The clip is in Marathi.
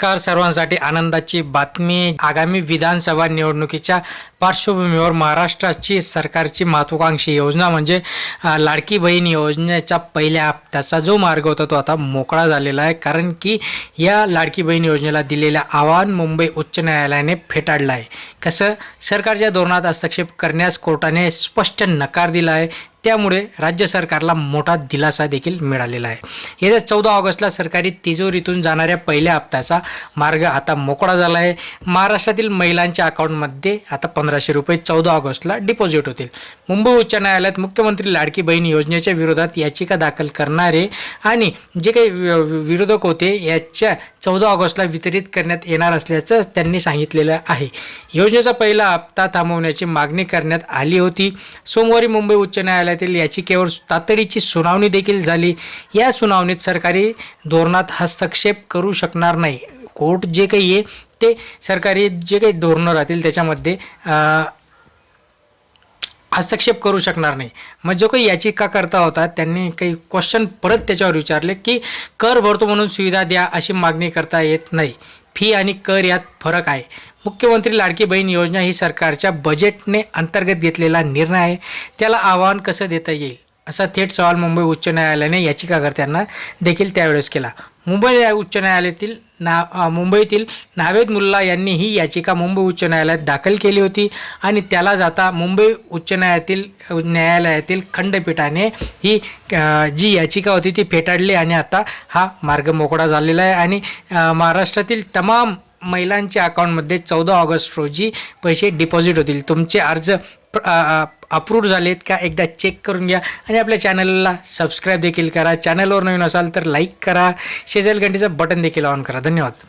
नमस्कार सर्वांसाठी आनंदाची बातमी. आगामी विधानसभा निवडणुकीच्या पार्श्वभूमीवर महाराष्ट्राची सरकारची महत्वाकांक्षी योजना म्हणजे लाडकी बहीण योजनेचा पहिल्या हप्त्याचा जो मार्ग होता तो आता मोकळा झालेला आहे. कारण की या लाडकी बहीण योजनेला दिलेलं आव्हान मुंबई उच्च न्यायालयाने फेटाळलं आहे. कसं? सरकारच्या धोरणात हस्तक्षेप करण्यास कोर्टाने स्पष्ट नकार दिला आहे. त्यामुळे राज्य सरकारला मोठा दिलासा देखील मिळालेला आहे. येत्या चौदा ऑगस्टला सरकारी तिजोरीतून जाणाऱ्या पहिल्या हप्त्याचा मार्ग आता मोकळा झाला आहे. महाराष्ट्रातील महिलांच्या अकाउंटमध्ये आता पंधराशे रुपये चौदा ऑगस्टला डिपॉझिट होतील. मुंबई उच्च न्यायालयात मुख्यमंत्री लाडकी बहीण योजनेच्या विरोधात याचिका दाखल करणारे आणि जे काही वि- वि- विरोधक होते याच्या चौदा ऑगस्टला वितरित करण्यात येणार असल्याचं त्यांनी सांगितलेलं आहे. योजनेचा पहिला हप्ता थांबवण्याची मागणी करण्यात आली होती. सोमवारी मुंबई उच्च न्यायालयातील याचिकेवर तातडीची सुनावणी देखील झाली. या सुनावणीत सरकारी धोरणात हस्तक्षेप करू शकणार नाही. कोर्ट जे काही आहे ते सरकारी जे काही धोरणं राहतील त्याच्यामध्ये हस्तक्षेप करू शकणार नाही. मग जो काही याचिका करता होता त्यांनी काही क्वेश्चन परत त्याच्यावर विचारले की कर भरतो म्हणून सुविधा द्या अशी मागणी करता येत नाही. फी आणि कर यात फरक आहे. मुख्यमंत्री लाडकी बहीण योजना ही सरकारच्या बजेटने अंतर्गत घेतलेला निर्णय आहे. त्याला आव्हान कसं देता येईल? असा थेट सवाल मुंबई उच्च न्यायालयाने याचिकाकर्त्यांना देखील त्यावेळेस केला. मुंबई उच्च न्यायालयातील ना मुंबईतील नावेद मुल्ला यांनी ही याचिका मुंबई उच्च न्यायालयात दाखल केली होती आणि त्याला जाता मुंबई उच्च न्यायालयातील न्यायालयातील खंडपीठाने ही जी याचिका होती ती फेटाळली आणि आता हा मार्ग मोकळा झालेला आहे. आणि महाराष्ट्रातील तमाम महिलांच्या अकाउंटमध्ये चौदा ऑगस्ट रोजी पैसे डिपॉझिट होतील. तुमचे अर्ज अप्रूव्ह झालेत का एकदा चेक करून घ्या आणि आपल्या चॅनलला सबस्क्राईब देखील करा. चॅनलवर नवीन असाल तर लाईक करा. शेजारी घंटीचं बटन देखील ऑन करा. धन्यवाद.